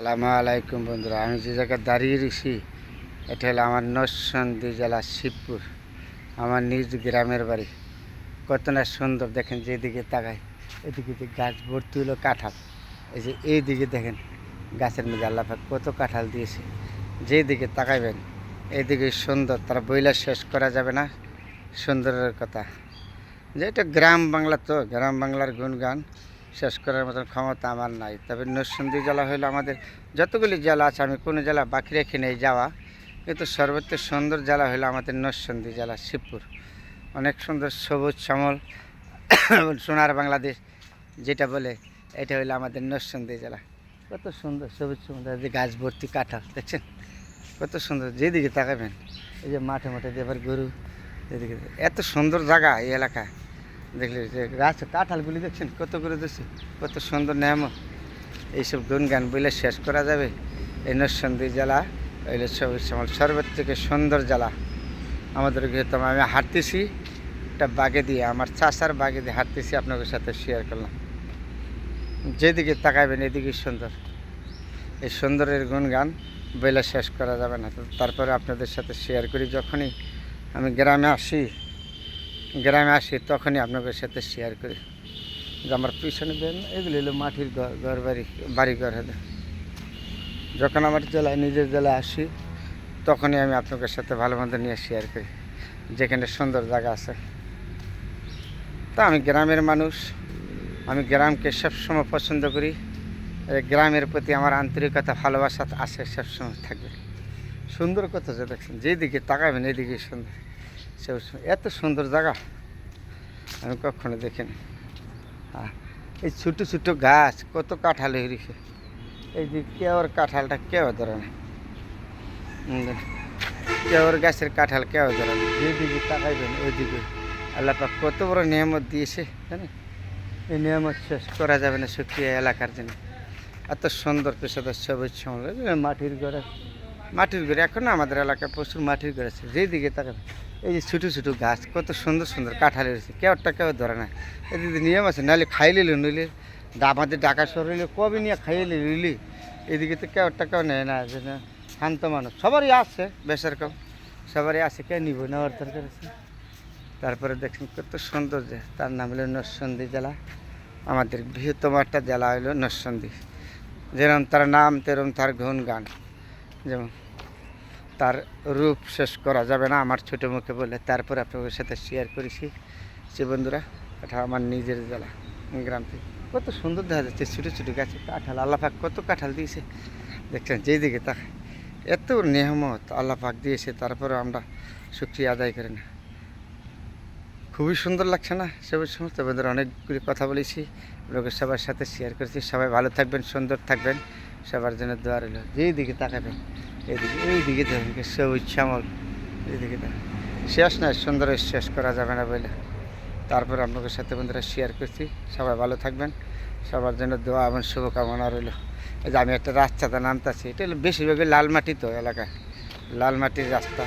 আলাইকুম বন্ধুরা, আমি যে জায়গায় দাঁড়িয়ে রয়েছি, এটা হলো আমার নরসন্দী জেলা শিবপুর, আমার নিজ গ্রামের বাড়ি। কত না সুন্দর, দেখেন যেদিকে তাকায়, এদিকে যে গাছ ভর্তি হলো কাঁঠাল, এই যে এইদিকে দেখেন গাছের মধ্যে আল্লাপাক কত কাঁঠাল দিয়েছে যেদিকে তাকাইবেন এইদিকে সুন্দর, তারা বইলা শেষ করা যাবে না, সুন্দরের কথা। যে এটা গ্রাম বাংলা তো, গ্রাম বাংলার গুণগান শেষ করার মতন ক্ষমতা আমার নাই। তবে নরসিংদী জেলা হলো আমাদের যতগুলি জেলা আছে, আমি কোনো জেলা বাকি রেখে নেই যাওয়া। কিন্তু সর্বোচ্চ সুন্দর জেলা হলো আমাদের নরসিংদী জেলা, শিবপুর। অনেক সুন্দর সবুজ শ্যামল, সোনার বাংলাদেশ যেটা বলে, এটা হলো আমাদের নরসিংদী জেলা। কত সুন্দর সবুজ সুন্দর যে গাছ ভর্তি কাঁঠাল, দেখছেন? কত সুন্দর, যেদিকে তাকাবেন, এই যে মাঠে মাঠে দেবার গরু, এদিকে এত সুন্দর জায়গা এই এলাকা দেখলে যে গাছ কাঁঠালগুলি দেখছেন? কত করে দিচ্ছে কত সুন্দর নাম। এইসব গুনগান বলে শেষ করা যাবে। এই নরসিংদী জেলা হইলে সবুজ সর্বোচ্চ থেকে সুন্দর জেলা। আমাদের যেহেতু আমি হাঁটতেছি, একটা বাগে দিয়ে, আমার চাষার বাগে দিয়ে হাঁটতেছি, আপনাদের সাথে শেয়ার করলাম। যেদিকে তাকাবেন এদিকে সুন্দর। এই সুন্দরের গুণগান বইলে শেষ করা যাবে না। তারপরে আপনাদের সাথে শেয়ার করি যখনই আমি গ্রামে আসি। গ্রামে আসি, তখনই আপনাদের সাথে শেয়ার করি। যে আমার পিছনে দেন, এগুলি হলো মাটির ঘর বাড়ি বাড়ি ঘর হলো। যখন আমার জেলায়, নিজের জেলায় আসি, তখনই আমি আপনাদের সাথে ভালো মন্দ নিয়ে শেয়ার করি। যেখানে সুন্দর জায়গা আছে। তা আমি গ্রামের মানুষ, আমি গ্রামকে সবসময় পছন্দ করি। গ্রামের প্রতি আমার আন্তরিকতা, ভালোবাসা আছে সবসময় থাকবে। সুন্দর কথা যে দেখছেন, যেদিকে তাকাবেন এদিকে সুন্দর। সু- এত সুন্দর জায়গা। আমি কখনো দেখিনি। এই ছোটো ছোটো গাছ, কত কাঁঠাল হয়ে রয়েছে এই যে কেওর কাঁঠালটা কেউ ধরে না। কেওর গাছের কাঁঠাল কেউ ধরে না। যেদিকে তাকাইবেন, ওইদিকে। পাক কত বড় নিয়ামত দিয়েছে, জানেন? এই নিয়ামত শেষ করা যাবে না সুক্রিয়া এলাকার জন্য। এত সুন্দর পেশাদার সবুজ এই মাটির ঘর। মাটির ঘর, এখন আমাদের এলাকায় প্রচুর মাটির ঘর আছে। যেদিকে তাকাবে এই যে ছোটো ছোটো গাছ, কত সুন্দর সুন্দর কাঁঠাল রয়েছে কেউটা কেউ ধরে না। এদিকে নিয়ম আছে, নাহলে খাইলে নইলে ডা- আমাদের ডাকা শহর হইলে কবে নিয়ে খাইলে নিলি এদিকে তো কেউটা কেউ নেয় না, যে না, শান্ত মানুষ। সবারই আছে বেশার কম সবারই আছে কে নিব নেওয়ার দরকার আছে। তারপরে দেখছেন কত সুন্দর যে, তার নাম হলো নরসন্দী জেলা। আমাদের বৃহত্তম একটা জেলা হলো নরসন্দী। যেরম তার নাম, তেরম তার গুণ গান। যেমন তার রূপ শেষ করা যাবে না, আমার ছোটো মুখে বলে। তারপরে আপনাদের সাথে শেয়ার করেছি। যে বন্ধুরা, এটা আমার নিজের জেলা গ্রাম থেকে। কত সুন্দর দেখা যাচ্ছে, ছোটো ছোটো গাছে কাঁঠাল, আল্লাপাক কত কাঁঠাল দিয়েছে। দেখছেন, যেদিকে তা এত নেহমত আল্লাপাক দিয়েছে তারপরে আমরা শুক্রিয়া আদায় করি না। খুবই সুন্দর লাগছে না সবুজ সমস্ত বন্ধুরা অনেকগুলি কথা বলেছি। লোকের সবার সাথে শেয়ার করেছি। সবাই ভালো থাকবেন, সুন্দর থাকবেন। সবার জন্য দোয়া রইল। যেই দিকে তাকাবেন এইদিকে এই দিকে দেখবেন সবুজ শ্যামল। এইদিকে। শেষ নয়, সুন্দর শেষ করা যাবে না বলে তারপর আপনাদের সাথে বন্ধুরা শেয়ার করছি। সবাই ভালো থাকবেন। সবার জন্য দোয়া এবং শুভকামনা রইল। এই যে আমি একটা রাস্তাতে নামতেছি, এটা হলো বেশিরভাগই লাল মাটি তো এলাকা লাল মাটির রাস্তা।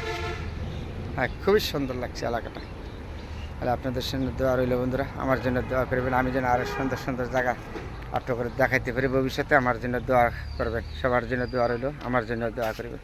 হ্যাঁ খুবই সুন্দর লাগছে এলাকাটা। আর আপনাদের সঙ্গে দোয়া রইল বন্ধুরা। আমার জন্য দোয়া করবেন, আমি যেন আরও সুন্দর সুন্দর জায়গা আটক করে দেখাইতে পারি ভবিষ্যতে। আমার জন্য দোয়া করবেন, সবার জন্য দোয়া রইল, আমার জন্য দোয়া করবেন।